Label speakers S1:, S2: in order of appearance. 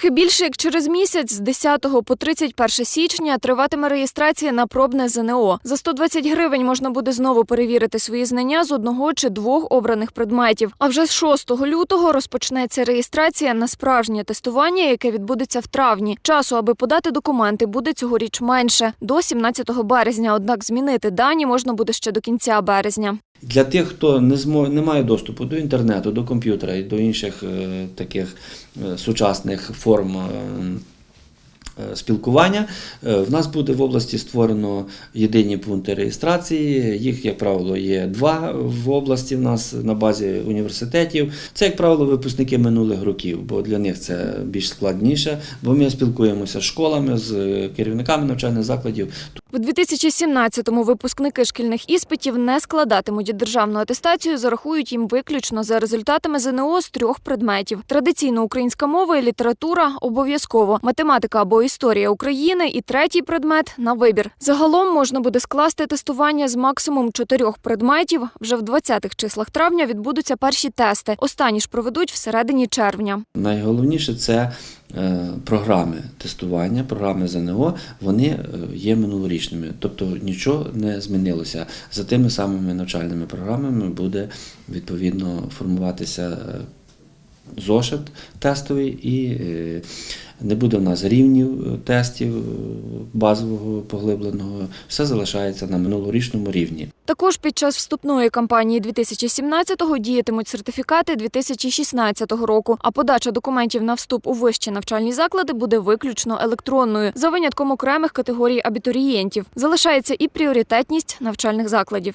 S1: Трохи більше як через місяць, з 10 по 31 січня, триватиме реєстрація на пробне ЗНО. За 120 гривень можна буде знову перевірити свої знання з одного чи двох обраних предметів. А вже з 6 лютого розпочнеться реєстрація на справжнє тестування, яке відбудеться в травні. Часу, аби подати документи, буде цьогоріч менше до 17 березня. Однак змінити дані можна буде ще до кінця березня.
S2: Для тих, хто не змо... не має доступу до інтернету, до комп'ютера і до інших е, таких е, сучасних форм е, спілкування, в нас буде в області створено єдині пункти реєстрації. Їх, як правило, є два в області в нас на базі університетів. Це, як правило, випускники минулих років, бо для них це більш складніше, бо ми спілкуємося з школами, з керівниками навчальних закладів.
S1: У 2017-му випускники шкільних іспитів не складатимуть державну атестацію, зарахують їм виключно за результатами ЗНО з трьох предметів: традиційно українська мова і література обов'язково, математика або історія України і третій предмет на вибір. Загалом можна буде скласти тестування з максимум чотирьох предметів. Вже в 20-х числах травня відбудуться перші тести. Останні ж проведуть всередині червня.
S2: Найголовніше це програми тестування, програми ЗНО, вони е, є минулорічними, тобто нічого не змінилося. За тими самими навчальними програмами буде відповідно формуватися е, зошит тестовий і е, не буде в нас рівнів е, тестів е, базового поглибленого. Все залишається на минулорічному рівні.
S1: Також під час вступної кампанії 2017-го діятимуть сертифікати 2016 року, а подача документів на вступ у вищі навчальні заклади буде виключно електронною, за винятком окремих категорій абітурієнтів. Залишається і пріоритетність навчальних закладів.